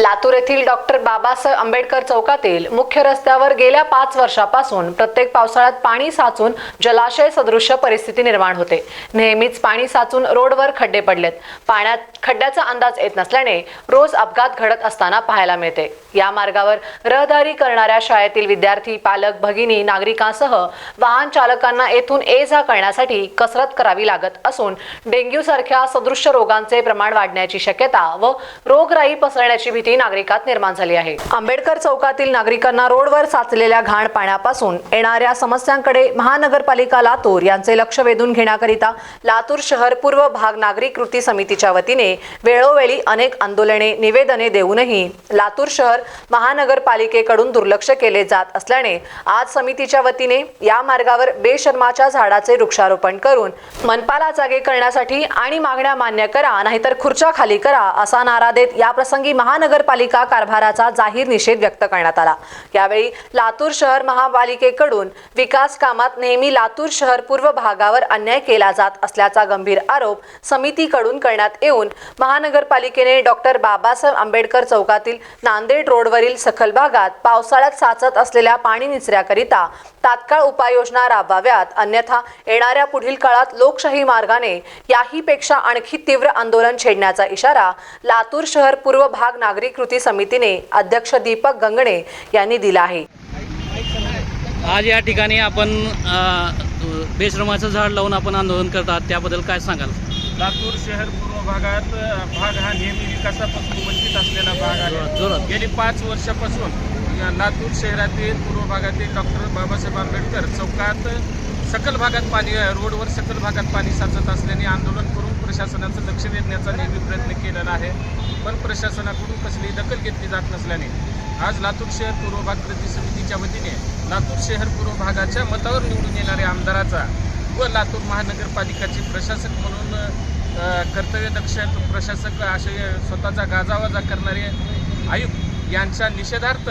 लातूर येथील डॉक्टर बाबासाहेब आंबेडकर चौकातील मुख्य रस्त्यावर गेल्या पाच वर्षापासून प्रत्येक पावसाळ्यात पाणी साचून जलाशय सदृश्य परिस्थिती निर्माण होते. नेहमीच पाणी साचून रोडवर खड्डे पडलेत. पाण्यात खड्ड्याचा अंदाज येत नसल्याने रोज अपघात घडत असताना पाहायला मिळते. या मार्गावर रहदारी करणाऱ्या शाळेतील विद्यार्थी पालक भगिनी नागरिकांसह वाहन चालकांना येथून ये जा करण्यासाठी कसरत करावी लागत असून डेंग्यू सारख्या सदृश्य रोगांचे प्रमाण वाढण्याची शक्यता व रोगराई पसरण्याची भीती नागरिकात निर्माण झाली आहे. आंबेडकर चौकातील नागरिकांना रोडवर साचलेल्या घाण पाण्यापासून येणाऱ्या समस्यांकडे महानगरपालिका लातूर यांचे लक्ष वेधून घेण्याकरिता लातूर शहर पूर्व भाग नागरिक कृती समितीच्या वतीने वेळोवेळी अनेक आंदोलने निवेदने देऊनही लातूर शहर महानगरपालिकेकडून दुर्लक्ष केले जात असल्याने आज समितीच्या वतीने या मार्गावर बेशर्माच्या झाडाचे वृक्षारोपण करून मनपाला जागे करण्यासाठी आणि मागण्या मान्य करा नाहीतर खुर्च्या खाली करा असा नारा देत याप्रसंगी महानगर महानगरपालिका कारभाराचा जाहीर निषेध व्यक्त करण्यात आला. यावेळी लातूर शहर महापालिकेकडून विकास कामात नेहमी लातूर शहर पूर्व भागावर अन्याय केला जात असल्याचा गंभीर आरोप समितीकडून करण्यात येऊन महानगरपालिकेने डॉक्टर बाबासाहेब आंबेडकर चौकातील नांदेड रोडवरील सखल भागात पावसाळ्यात साचत असलेल्या पाणी निचऱ्याकरिता तात्काळ उपाययोजना राबवाव्यात. अन्यथा येणाऱ्या पुढील काळात लोकशाही मार्गाने याहीपेक्षा आणखी तीव्र आंदोलन छेडण्याचा इशारा लातूर शहर पूर्व भाग नागरिक नागरी कृती समितीने अध्यक्ष दीपक गंगणे यांनी दिला आहे. आज या ठिकाणी आपण बेश्रमाचं झाड लावून आपण आंदोलन करतात. त्याबद्दल काय सांगाल? लातूर शहर पूर्व भागात भाग हा नेहमी विकासापासून वंचित असलेला भाग आहे. गेली पाच वर्षापासून या लातूर शहरातील पूर्व भागातील डॉक्टर बाबासाहेब आंबेडकर चौकात सकल भागात पाणी रोडवर सकल भागात पाणी साचत असल्याने आंदोलन करून प्रशासनाचं लक्ष वेधण्याचा नेहमी प्रयत्न केलेला आहे. पण प्रशासनाकडून कसली दखल घेतली जात नसल्याने आज लातूर शहर पूर्व भाग कृती समितीच्या वतीने लातूर शहर पूर्व भागाच्या मतावर निवडून येणाऱ्या आमदाराचा व लातूर महानगरपालिकाचे प्रशासक म्हणून अ, कर्तव्यदक्ष प्रशासक असे स्वतःचा गाजावाजा करणारे आयुक्त यांच्या निषेधार्थ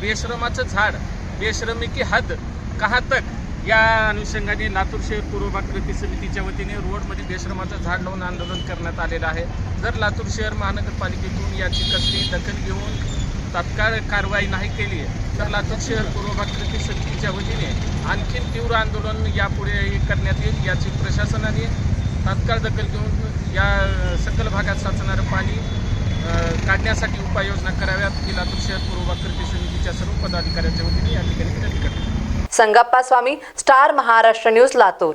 बेश्रमाचं झाड बेश्रमी की हद कहा तक या अनुषंगाने लातूर शहर पूर्व भाग कृती समितीच्या वतीने रोडमध्ये बेश्रमाचं झाड लावून आंदोलन करण्यात आलेलं आहे. जर लातूर शहर महानगरपालिकेतून याची कसली दखल घेऊन तात्काळ कारवाई नाही केली तर लातूर शहर पूर्व भाग कृती समितीच्या वतीने आणखीन तीव्र आंदोलन यापुढे करण्यात येईल याची प्रशासनाने तात्काळ दखल घेऊन या सकल भागात साचणारं पाणी काढण्यासाठी उपाययोजना कराव्यात ही लातूर शहर पूर्व भाग कृती समितीच्या सर्व पदाधिकाऱ्यांच्या वतीने या ठिकाणी विनंती करतो. Sangappa Swami star Maharashtra news Latur.